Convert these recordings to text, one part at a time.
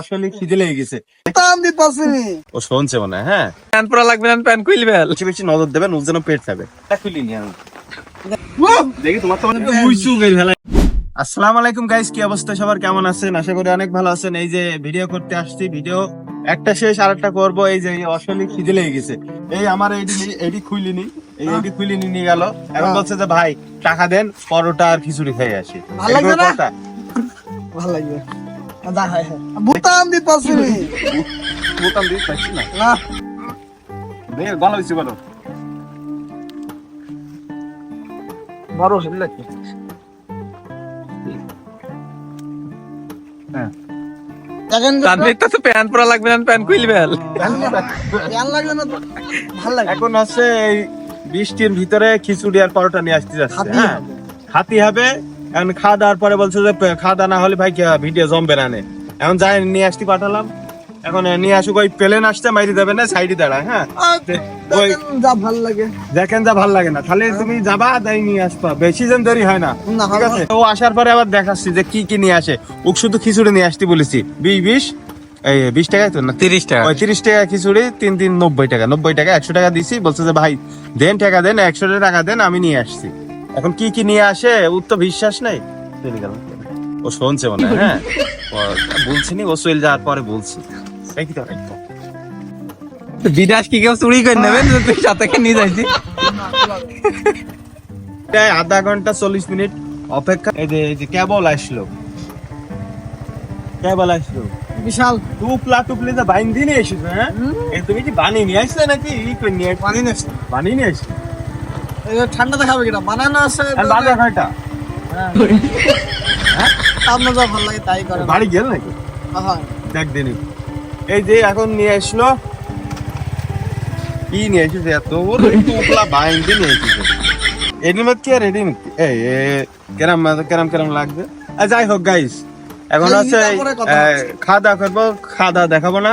আসলে খিদে লেগে গেছে। দাম দিতেছি ও শুনছে মনে হ্যাঁ প্যান পরা লাগবে না প্যান খুলবে বেশি বেশি নজর দেবেন ওর যেন পেট খাবে। খুলিনি আমি। দেখি তোমার তো আসসালামু আলাইকুম গাইস কি অবস্থা সবার? কেমন আছেন? আশা করি অনেক ভালো আছেন। এই যে ভিডিও করতে আসছি ভিডিও একটা শেষ আর একটা করব। এই যে অসলি খিদে লেগে গেছে। এই আমার এইটি নি- এইটি খুলিনি এই নিয়ে গেল। এখন বলছে যে ভাই টাকা দেন পরোটা আর খিচুড়ি খেয়ে আসি। ভালো লাগবে না? ভালো লাগবে দা হয়। বুতাম দিতেছি বোতাম দিয়ে পাচ্ছি না না। দেখে ভালো হ্যাঁ। ভালো লাগে। এখন আছে এই বৃষ্টির ভিতরে খিচুড়ি আর পরোটা নিয়ে আসতে যাচ্ছে। খাতি হ্যাঁ। হবে। এখন খাওয়া দাওয়ার পরে বলছে যে খাওয়া দাওয়া না হলে ভাই ভিডিও জমবে না নে। এখন যাই নিয়ে আসতে পাঠালাম। এখন নিয়ে আসুক ওই প্লেন আসতে মাইরি দেবে না সাইডে দাঁড়ায় হ্যাঁ? ওই যা ভালো লাগে। দেখেন যা ভালো লাগে না। তাহলে তুমি যাবা তাই নিয়ে আসবা। বেশি দেরি হয় না। না, ঠিক আছে? ও আসার পরে আবার দেখাচ্ছি যে কি কি নিয়ে আসে। ওক শুধু খিচুড়ি নিয়ে আসতে বলেছি। বিশ বিশ এই বিশ টাকায় তো না? তিরিশ টাকা। ওই তিরিশ টাকা খিচুড়ি তিন তিন নব্বই টাকা। নব্বই টাকা একশো টাকা দিছি। বলছে যে ভাই দেন টাকা দেন একশো টাকা দেন আমি নিয়ে আসছি। এখন কি কি নিয়ে আসে? ওর তো বিশ্বাস নেই। ও শুনছে মনে হয়, হ্যাঁ? বলছি নি ও চলে যাওয়ার পরে বলছি। কি তো কি কেউ চুরি করে নেবেন তুই সাথে নিয়ে যাইছি। প্রায় আধা ঘণ্টা চল্লিশ মিনিট অপেক্ষা। এই যে কেবল আসলো। কেবল আসলো। বিশাল। টুপলা টুপলি যে বাইন দিয়ে নিয়ে এসেছ হ্যাঁ? তুমি কি বানিয়ে নিয়ে আসলে নাকি? ই করে নিয়ে পানি নেছে বানিয়ে নিয়ে আসলে? ঠান্ডাতে খাবে কিনা? বানানো আছে আর বাজে কয়টা আপনার যা ভালো লাগে তাই করেন বাড়ি গেল নাকি? হয় দেখ দিনই এই যে এখন নিয়ে আসলো কি নিয়ে এসেছে এত? ওর টুপলা বাইন দিয়ে নিয়ে এসেছে। এটির কি আর এই এ, কেরাম কেরাম কেরাম লাগবে। যাই হোক গাইস এখন হচ্ছে হচ্ছে। খাওয়া দাওয়া করব খাওয়া দাওয়া দেখাবো না।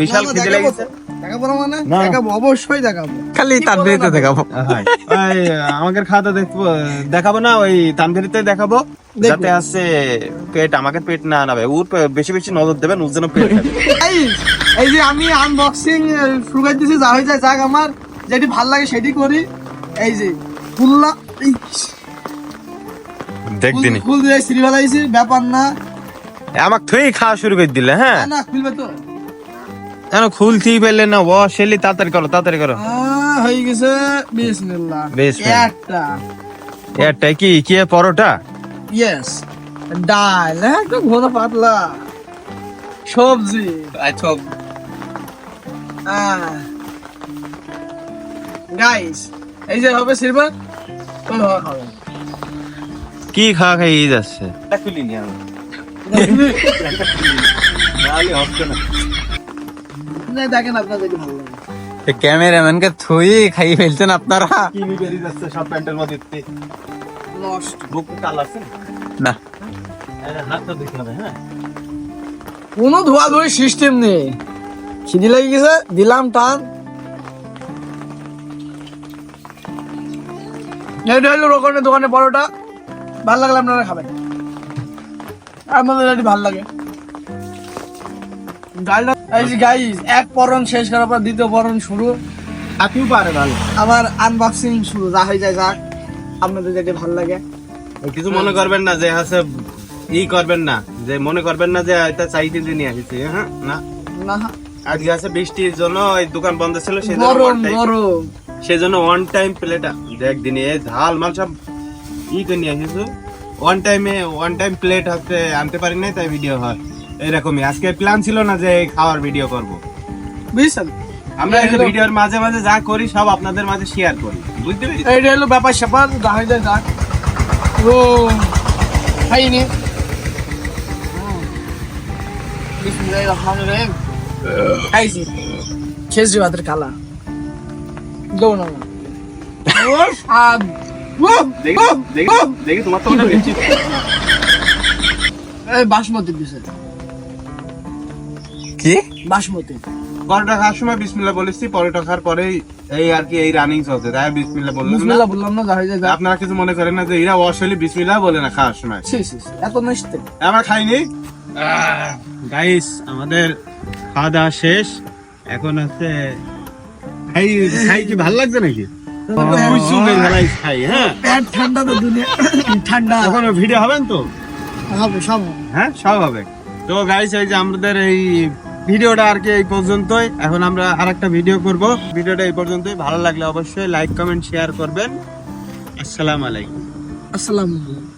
বিশাল খিদে লেগেছে। দেখাবো না মানে? দেখাবো অবশ্যই দেখাবো। খালি কি তার বলব বিয়েতে না? দেখাবো আমাদের খাওয়া দেখব দেখাবো না ওই তানভেরিতে দেখাবো। যাতে আছে পেট আমাকে পেট না আনাবে ওর বেশি বেশি নজর দেবেন ওর যেন পেট এই যে আমি আনবক্সিং শুরু করে দিয়েছি যা হয়ে যায় যাক আমার। যেটি ভালো লাগে সেটি করি। এই যে খুললা দেখ ফুল- দিনি। ফুল দিয়ে ব্যাপার না। আমাকে থুই খাওয়া শুরু করে দিলে হ্যাঁ? না, না খুলবে তো। কেন খুলতেই পারলে না ও শেলি তাড়াতাড়ি করো তাড়াতাড়ি করো। হয়ে গেছে বিসমিল্লাহ। বিসমিল্লাহ। একটা। এটা কি কি পরোটা? ইয়েস ডাল হ্যাঁ একটু ঘন পাতলা। সবজি। আচ্ছা গাইস এই যে হবে সিলভার কি খাওয়া খাই যাচ্ছে। খুলিনি আমি। না। না, দেখেন ভালো লাগে। ক্যামেরাম্যানকে থুই খাইয়ে ফেলছেন আপনারা। কি বেরিয়ে যাচ্ছে সব প্যান্টের মধ্যে নষ্ট বুক কাল আছে? না। হাতটা দেখতে হবে হ্যাঁ। কোনো ধোয়া ধোয়া সিস্টেম নেই। খিদি লেগে গেছে দিলাম টান। এটা হলো রকমের দোকানে বড়টা ভালো লাগলে আপনারা খাবেন। আমাদের এটি ভালো লাগে। ডালটা গাইস এক পরন শেষ করার পর দ্বিতীয় পরন শুরু। হাতিও পারে ভালো আবার আনবক্সিং শুরু যা হয়ে যায় যাক। আপনাদের যেটি ভালো লাগে। কিছু মনে করবেন না যে হাসে ই করবেন না যে মনে করবেন না যে এটা চাইতে দিয়ে নিয়ে আসছে হ্যাঁ? না। না। আজকে আছে বৃষ্টির জন্য এই দোকান বন্ধ ছিল সেই গরম গরম। সেই জন্য ওয়ান টাইম প্লেট একদিন এই ঝাল মাল সব ই করে নিয়ে আসিস ওয়ান টাইমে ওয়ান টাইম প্লেট হাতে আনতে পারি নাই তাই ভিডিও হয়। এরকমই। আজকে প্ল্যান ছিল না যে খাওয়ার ভিডিও করব। বুঝছেন? আমরা এই ভিডিওর মাঝে মাঝে যা করি সব আপনাদের মাঝে শেয়ার করি। বুঝতে পেরেছি এইটা হলো ব্যাপার স্যাপার যা হয়ে যায় যাক ও খাইনি। বিসমিল্লাহির রহমানির রহিম। খাইছি। খেজরি ভাতের কালা। না ও স্বাদ। দেখি তোমার তো দিছে। কি? বাসমতি। পরোটা খাওয়ার সময় বিসমিল্লাহ বলেছি পরোটা খাওয়ার পরেই এই আর কি এই রানিং চলছে। তাই বিসমিল্লাহ বললাম না। বিসমিল্লাহ বললাম না যা যায় যাক আপনারা কিছু মনে করেন না যে এরা অসলি বিসমিল্লাহ বলে না খাওয়ার সময়। ছি, এত মিষ্টি। আমরা খাইনি? গাইস আমাদের খাওয়া দাওয়া শেষ। এখন হচ্ছে খাই খাই কি ভালো লাগছে নাকি? খাই হ্যাঁ? ঠান্ডা তো দুনিয়া ঠান্ডা। এখন ভিডিও হবেন তো? হবে সব হ্যাঁ সব হবে। তো গাইস এই যে আমাদের এই ভিডিওটা আর কি এই পর্যন্তই। এখন আমরা আর একটা ভিডিও করব। ভিডিওটা এই পর্যন্তই। ভালো লাগলে অবশ্যই লাইক কমেন্ট শেয়ার করবেন। আসসালামু আলাইকুম। আসসালামু আলাইকুম।